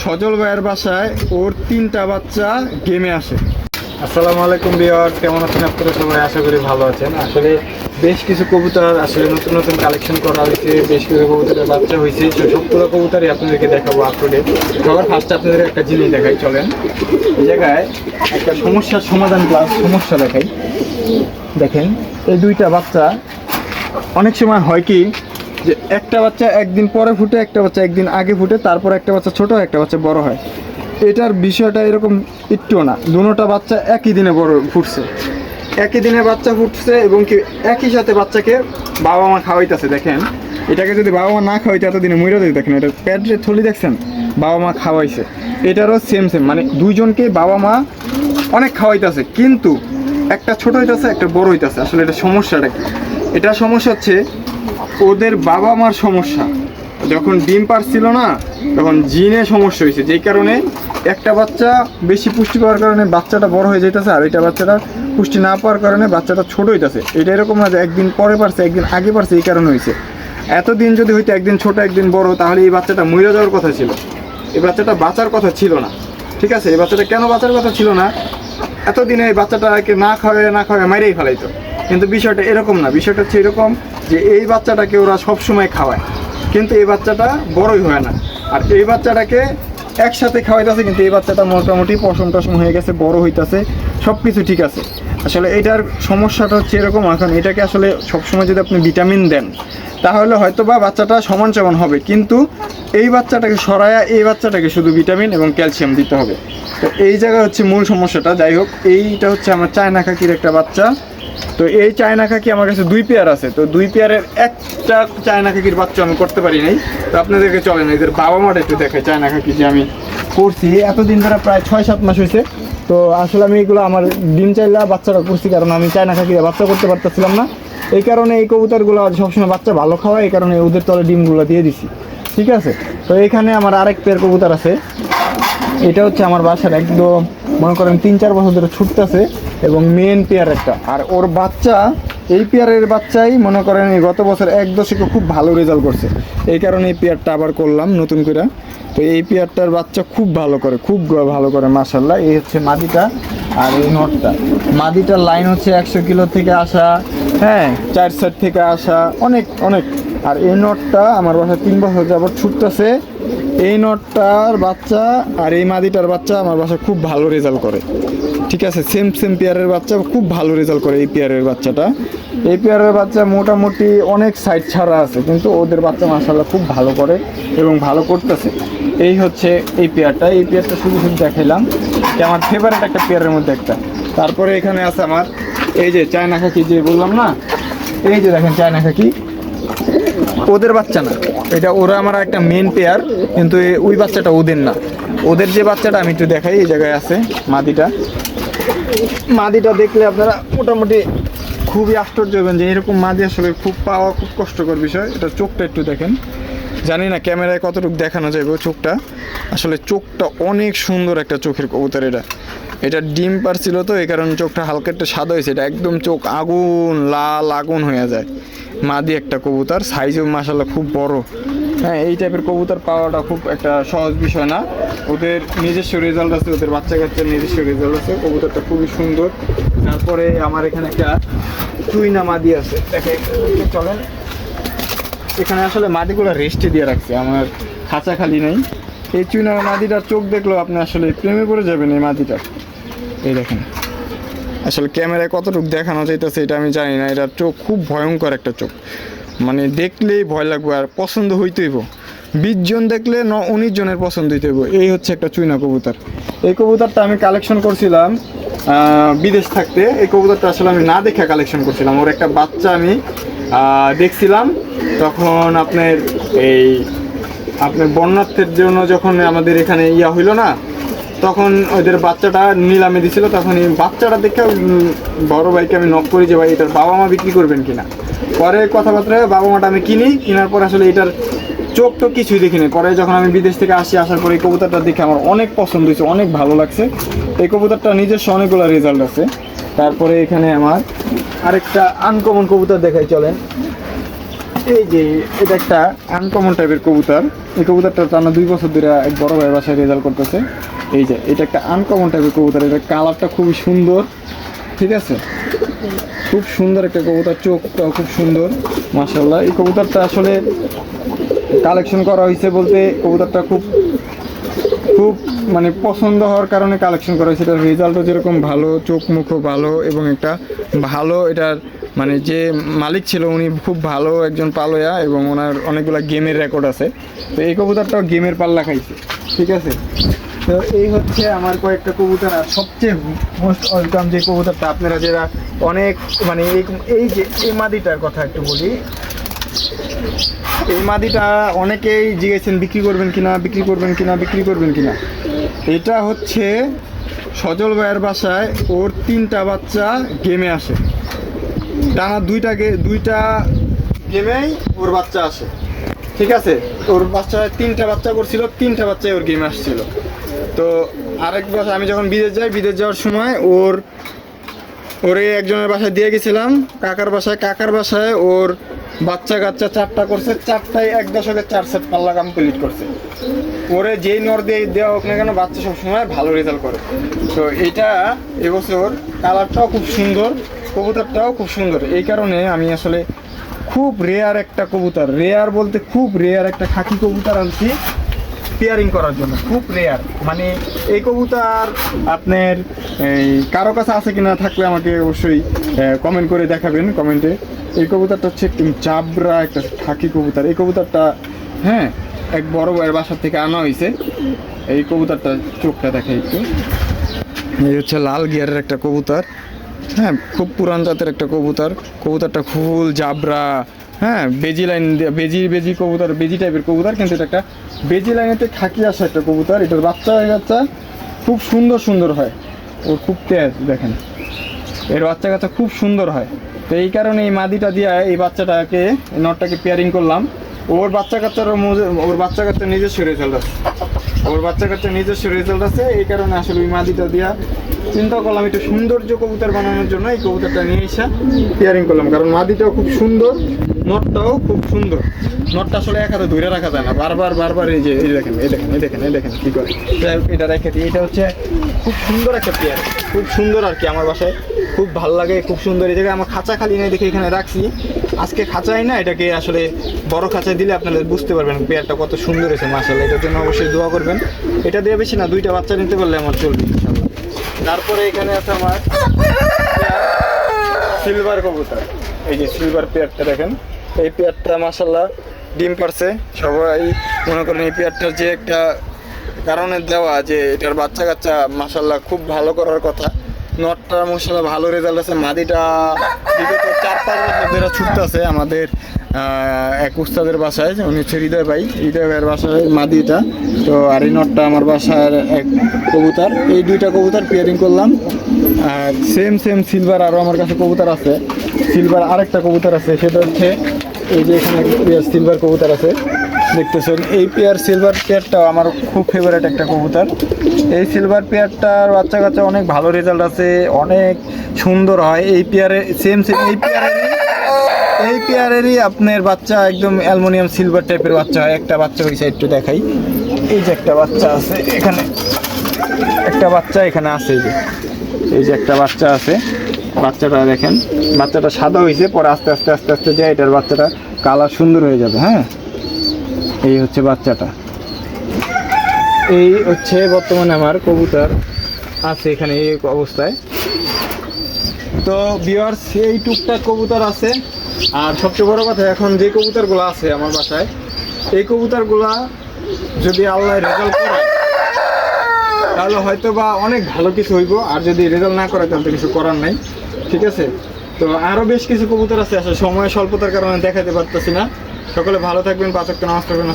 সজল ভাইয়ের বাসায় ওর তিনটা বাচ্চা গেমে আসে। আসসালামু আলাইকুম বিয়ার কেমন আছেন আপনারা সবাই? আশা করি ভালো আছেন। আসলে বেশ কিছু কবুতর আসলে নতুন নতুন কালেকশন করা হয়েছে, বেশ কিছু কবুতরের বাচ্চা হয়েছে। তো সবগুলো কবুতরই আপনাদেরকে দেখাবো আপলোডে সবার ফার্স্টে আপনাদের একটা জিনিস দেখাই, চলেন। এই জায়গায় একটা সমস্যার সমাধান প্লাস সমস্যা দেখাই। দেখেন, এই দুইটা বাচ্চা, অনেক সময় হয় কি যে একটা বাচ্চা একদিন পরে ফুটে, একটা বাচ্চা একদিন আগে ফুটে, তারপর একটা বাচ্চা ছোট, একটা বাচ্চা বড় হয়। এটার বিষয়টা এরকম একটুও না। দুটোটা বাচ্চা একই দিনে বড় ফুটছে। একই দিনে বাচ্চা ফুটছে এবং কি একই সাথে বাচ্চাকে বাবা মা খাওয়াইতেছে, দেখেন। এটাকে যদি বাবা মা না খাওয়াইতে এতদিনে মরে যেত দেখেন এটা প্যাডের থলি, দেখছেন? বাবা মা খাওয়াইছে। এটারও সেম সেম মানে দুইজনকে বাবা মা অনেক খাওয়াইতেছে, কিন্তু একটা ছোট হইতাছে, একটা বড় হইতাছে। আসলে এটা সমস্যাটা কি? এটা সমস্যা হচ্ছে ওদের বাবা মার সমস্যা। যখন ডিম পারছিল না, তখন জিনে সমস্যা হয়েছে। যেই কারণে একটা বাচ্চা বেশি পুষ্টি পাওয়ার কারণে বাচ্চাটা বড় হয়ে যাইতেছে, আর এটা বাচ্চাটা পুষ্টি না পাওয়ার কারণে বাচ্চাটা ছোট হইতেছে। এটা এরকম না যে একদিন পরে পারছে, একদিন আগে পারছে, এই কারণে হয়েছে এতদিন যদি হইতো একদিন ছোট, একদিন বড়, তাহলে এই বাচ্চাটা মরে যাওয়ার কথা ছিল। এই বাচ্চাটা বাঁচার কথা ছিল না। ঠিক আছে? এই বাচ্চাটা কেন বাঁচার কথা ছিল না? এতদিনে এই বাচ্চাটাকে না খাওয়ায় না খাওয়ায় মাইরেই ফেলাইতো। কিন্তু বিষয়টা এরকম না। বিষয়টা হচ্ছে এরকম যে এই বাচ্চাটাকে ওরা সবসময় খাওয়ায়। কিন্তু এই বাচ্চাটা বড়ই হয় না। আর এই বাচ্চাটাকে একসাথে খাওয়াইতেছে, কিন্তু এই বাচ্চাটা মোটামুটি পশম টসম হয়ে গেছে, বড় হইতাছে সব কিছু ঠিক আছে। আসলে এটার সমস্যাটা হচ্ছে এরকম, এখন এটাকে আসলে সবসময় যদি আপনি ভিটামিন দেন, তাহলে হয়তো বা বাচ্চাটা সমান সমান হবে। কিন্তু এই বাচ্চাটাকে সরায়া এই বাচ্চাটাকে শুধু ভিটামিন এবং ক্যালসিয়াম দিতে হবে। তো এই জায়গায় হচ্ছে মূল সমস্যাটা। যাই হোক, এইটা হচ্ছে আমার চায়না কাকির একটা বাচ্চা। তো এই চায়না কাকি আমার কাছে দুই পেয়ার আছে। তো দুই পেয়ারের একটা চায়না কাকির বাচ্চা আমি করতে পারি নাই। তো আপনাদেরকে চলে না এদের বাবা মাটা একটু দেখে চায়না কাকি যে আমি করছি। এতদিন ধরে প্রায় ছয়, সাত মাস হয়েছে। তো আসলে আমি এগুলো আমার ডিম চাইলা বাচ্চাটা করছি কারণ আমি চায়না কাকি বাচ্চা করতে পারতেছিলাম না। এই কারণে এই কবুতরগুলো সবসময় বাচ্চা ভালো খাওয়ায়, এই কারণে ওদের তলে ডিমগুলো দিয়ে দিছি। ঠিক আছে? তো এখানে আমার আরেক পেয়ার কবুতর আছে। এটা হচ্ছে আমার বাসার একদম মনে করেন তিন, চার বছর ধরে ছুটতেছে এবং মেন পেয়ার একটা। আর ওর বাচ্চা, এই পেয়ারের বাচ্চাই মনে করেন এই গত বছর এক দশকে খুব ভালো রেজাল্ট করছে। এই কারণে এই পেয়ারটা আবার করলাম নতুন করে। তো এই পেয়ারটার বাচ্চা খুব ভালো করে, খুব ভালো করে মাসাল্লাহ এই হচ্ছে মাদিটা আর এই নটটা। মাদিটার লাইন হচ্ছে একশো কিলো থেকে আসা হ্যাঁ চার সাইড থেকে আসা, অনেক অনেক। আর এই নটটা আমার বাসায় তিন বছর যাবত ছুটতেছে। এই নটটার বাচ্চা আর এই মাদিটার বাচ্চা আমার বাসায় খুব ভালো রেজাল্ট করে। ঠিক আছে? সেম সেম পেয়ারের বাচ্চা, খুব ভালো রেজাল্ট করে এই পেয়ারের বাচ্চাটা। এই পেয়ারের বাচ্চা মোটামুটি অনেক সাইড ছাড়া আছে, কিন্তু ওদের বাচ্চা মাসাল্লাহ খুব ভালো করে এবং ভালো করতেছে। এই হচ্ছে এই পেয়ারটা এই পেয়ারটা শুধু শুধু দেখাইলাম এটা আমার ফেভারিট একটা পেয়ারের মধ্যে একটা। তারপরে এখানে আছে আমার এই যে চায়না খাকি যে বললাম না? এই যে দেখেন চায়না খাকি। ওদের বাচ্চা না। এটা ওরা আমার একটা মেন পেয়ার কিন্তু ওই বাচ্চাটা ওদের না। ওদের যে বাচ্চাটা আমি একটু দেখাই, এই জায়গায় আছে মাদিটা। মাদিটা দেখলে আপনারা মোটামুটি খুবই আশ্চর্য হবেন যে এরকম মাদি আসলে খুব পাওয়া খুব কষ্টকর বিষয়। এটা চোখটা একটু দেখেন। জানি না ক্যামেরায় কতটুকু দেখানো যাবে চোখটা। আসলে চোখটা অনেক সুন্দর একটা চোখের কবুতর এটা। এটা ডিম পারছিল তো, এই কারণে চোখটা হালকা একটু সাদা হয়েছে। এটা একদম চোখ আগুন, লাল আগুন হয়ে যায়। মাদি একটা কবুতর, সাইজও মাসাল্লাহ খুব বড়। হ্যাঁ এই টাইপের কবুতর পাওয়াটা খুব একটা সহজ বিষয় না। ওদের নিজস্ব রেজাল্ট আছে, ওদের বাচ্চা কাচ্চার নিজস্ব রেজাল্ট আছে। কবুতরটা খুবই সুন্দর। তারপরে আমার এখানে একটা চুইনা মাদি আছে। দেখে চলেন। এখানে আসলে মাটিগুলো রেস্টে দিয়ে রাখছে, আমার খাঁচা খালি নেই। এই চুইনা মাদিটার চোখ দেখলেও আপনি আসলে প্রেমে পড়ে যাবেন এই মাদিটার। এই দেখেন। আসলে ক্যামেরায় কতটুকু দেখানো যাইতেছে এটা আমি জানি না এটার চোখ খুব ভয়ঙ্কর একটা চোখ। মানে দেখলেই ভয় লাগবে আর পছন্দ হইতেইব বিশ জন দেখলে ন, উনিশ জনের পছন্দ হইতে হইব। এই হচ্ছে একটা চুইনা কবুতর। এই কবুতরটা আমি কালেকশন করছিলাম বিদেশ থাকতে। এই কবুতরটা আসলে আমি না দেখে কালেকশন করছিলাম। ওর একটা বাচ্চা আমি দেখছিলাম। তখন আপনার এই, আপনার বন্যার্থের জন্য যখন আমাদের এখানে ইয়া হইল না তখন ওদের বাচ্চাটা নিলামে দিছিল, তখন এই বাচ্চাটা দেখে বড় ভাইকে আমি নক করি যে, ভাই, এটার বাবা মা বিক্রি করবেন কিনা? পরে কথাবার্তা বাবা মাটা আমি কিনি, কেনার পর আসলে এটার চোখ তো কিছুই দেখিনি। পরে যখন আমি বিদেশ থেকে আসি, আসার পরে এই কবুতরটা দেখে আমার অনেক পছন্দ হয়েছে, অনেক ভালো লাগছে। এই কবুতরটা নিজস্ব অনেকগুলো রেজাল্ট আছে। তারপরে এখানে আমার আরেকটা আনকমন কবুতর দেখাই, চলেন। এই যে, এটা একটা আনকমন টাইপের কবুতর। এই কবুতরটা টানা দুই বছর ধরে এক বড় ভাই বাসায় রেজাল্ট করতেছে। এই যে, এটা একটা আনকমন টাইপের কবুতর এটা কালারটা খুবই সুন্দর, ঠিক আছে? খুব সুন্দর একটা কবুতর, চোখটাও খুব সুন্দর মাসাল্লাহ এই কবুতরটা আসলে কালেকশন করা হয়েছে বলতে কবুতরটা খুব খুব মানে পছন্দ হওয়ার কারণে কালেকশন করা হয়েছে। এটার রেজাল্টও যেরকম ভালো, চোখ মুখও ভালো এবং একটা ভালো, এটার মানে যে মালিক ছিল উনি খুব ভালো একজন পালোয়া এবং ওনার অনেকগুলো গেমের রেকর্ড আছে। তো এই কবুতরটাও গেমের পাল্লা খাইছে, ঠিক আছে? তো এই হচ্ছে আমার কয়েকটা কবুতর, আর সবচেয়ে মোস্ট ওয়েলকাম যে কবুতরটা আপনারা যারা অনেক মানে এই যে এই মাদিটার কথা একটু বলি। এই মাদিটা অনেকেই জিজ্ঞেসেন বিক্রি করবেন কিনা, বিক্রি করবেন কিনা, বিক্রি করবেন কিনা? এটা হচ্ছে সজল ভাইয়ের বাসায় ওর তিনটা বাচ্চা গেমে আসে। টানা দুইটা দুইটা গেমেই ওর বাচ্চা আসে। ঠিক আছে? ওর বাচ্চা তিনটা বাচ্চা করছিল, তিনটা বাচ্চাই ওর গেমে আসছিল। তো আরেক বছর আমি যখন বিদেশ যাই, বিদেশ যাওয়ার সময় ওর, ওরে একজনের বাসায় দিয়ে গেছিলাম। কাকার বাসায় কাকার বাসায় ওর বাচ্চা কাচ্চা চারটা করছে, চারটায় এক দশকের চার সেট পাল্লা কমপ্লিট করছে। ওরে যেই নর দিয়ে দেওয়া হোক না কেন, বাচ্চা সবসময় ভালো রেজাল্ট করে। তো এটা এবছর কালারটাও খুব সুন্দর, কবুতরটাও খুব সুন্দর। এই কারণে আমি আসলে খুব রেয়ার একটা কবুতর রেয়ার বলতে খুব রেয়ার একটা খাকি কবুতর আনছি। পেয়ারিং করার জন্য, খুব রেয়ার মানে এই কবুতর আপনার, এই কারও কাছে আছে কিনা থাকলে আমাকে অবশ্যই কমেন্ট করে দেখাবেন কমেন্টে এই কবুতরটা হচ্ছে চাবরা একটা খাকি কবুতর। এই কবুতরটা হ্যাঁ এক বড় ভাইয়ের বাসার থেকে আনা হয়েছে এই কবুতরটা চোখটা দেখে একটু। এই হচ্ছে লাল গিয়ারের একটা কবুতর। হ্যাঁ খুব পুরান জাতের একটা কবুতর। কবুতরটা ফুল, জাবরা হ্যাঁ বেজি লাইন বেজি বেজি কবুতর, বেজি টাইপের কবুতর, কিন্তু এটা একটা বেজি লাইনেতে খাকি আসা একটা কবুতর। এটার বাচ্চা বাচ্চা খুব সুন্দর সুন্দর হয়। ওর খুব তেজ, দেখেন। এর বাচ্চা কাচ্চা খুব সুন্দর হয়। তো এই কারণে এই মাদিটা দিয়ে এই বাচ্চাটাকে নটটাকে পেয়ারিং করলাম। ওর বাচ্চা কাচ্চার ওর বাচ্চা কাচ্চা নিজে সেরে আছে ওর বাচ্চা কাচ্চা নিজস্ব রেজাল্ট আছে, এই কারণে আসলে ওই মাদিটা দিয়া চিন্তা করলাম একটু সৌন্দর্য কবুতর বানানোর জন্য এই কবুতরটা নিয়ে এসে পেয়ারিং করলাম, কারণ মাদিটাও খুব সুন্দর, নটটাও খুব সুন্দর। নটটা আসলে এক ধরে রাখা যায় না, বারবার বারবার এই যে, এই দেখেন এই দেখেন এই দেখেন এই দেখেন কি করে। এটা রেখে দিই, এটা হচ্ছে খুব সুন্দর একটা পেয়ার খুব সুন্দর আর কি আমার বাসায়। খুব ভালো লাগে, খুব সুন্দর। এই জায়গায় আমার খাঁচা খালি নেই দেখে এখানে রাখছি। আজকে খাঁচাই না, এটাকে আসলে বড় খাঁচায় দিলে আপনারা বুঝতে পারবেন পেয়ারটা কত সুন্দর হয়েছে মাসাল্লাহ এটার জন্য অবশ্যই দোয়া করবেন। এটা দিয়ে বেশি না, দুইটা বাচ্চা নিতে পারলে আমার চলবে তারপরে এখানে আছে আমার সিলভার কবুতর। এই যে সিলভার পেয়ারটা দেখেন। এই পেয়ারটা মাসাল্লাহ ডিম পারছে সবাই মনে করেন এই পেয়ারটার যে একটা কারণে দেওয়া যে এটার বাচ্চা কাচ্চা মাসাল্লাহ খুব ভালো করার কথা। নটটা মশাল্লাহ ভালো রেজাল্ট আছে, মাদিটা বিগত চার পাঁচ বছর ধরে ছুটতেছে আমাদের এক উস্তাদের বাসায়, উনি হচ্ছে হৃদয় ভাই, হৃদয় ভাইয়ের বাসায় মাদিটা। তো আর এই নটটা আমার বাসার এক কবুতর, এই দুইটা কবুতর পেয়ারিং করলাম। আর সেম সেম সিলভার আরও আমার কাছে কবুতর আছে। সিলভার আরেকটা কবুতর আছে, সেটা হচ্ছে এই যে এখানে সিলভার কবুতর আছে। দেখতেছেন, এই পেয়ার সিলভার পেয়ারটাও আমার খুব ফেভারিট একটা কবুতর। এই সিলভার পেয়ারটার বাচ্চা কাচ্চা অনেক ভালো রেজাল্ট আছে, অনেক সুন্দর হয়। এই পেয়ারে সেম সেম এই পেয়ারেরই এই পেয়ারেরই আপনার বাচ্চা একদম অ্যালুমিনিয়াম সিলভার টাইপের বাচ্চা হয়। একটা বাচ্চা হয়েছে একটু দেখাই। এই যে একটা বাচ্চা আছে, এখানে একটা বাচ্চা এখানে আছে। যে এই যে একটা বাচ্চা আছে, বাচ্চাটা দেখেন, বাচ্চাটা সাদা হয়েছে পরে আস্তে আস্তে আস্তে আস্তে যায় এটার বাচ্চাটা কালার সুন্দর হয়ে যাবে হ্যাঁ? এই হচ্ছে বাচ্চাটা। এই হচ্ছে বর্তমানে আমার কবুতর আছে এখানে এই অবস্থায়। তো বিয়ার্স এই টুকটাক কবুতর আছে। আর সবচেয়ে বড় কথা, এখন যে কবুতরগুলো আছে আমার বাসায়, এই কবুতরগুলা যদি আল্লাহ রেজাল্ট করে, তাহলে হয়তো বা অনেক ভালো কিছু হইব। আর যদি রেজাল্ট না করে, তাহলে কিছু করার নাই। ঠিক আছে? তো আরও বেশ কিছু কবুতর আছে, আসলে সময় স্বল্পতার কারণে দেখাতে পারতেছি না। সকলে ভালো থাকবেন পাঁচক আসসালাম।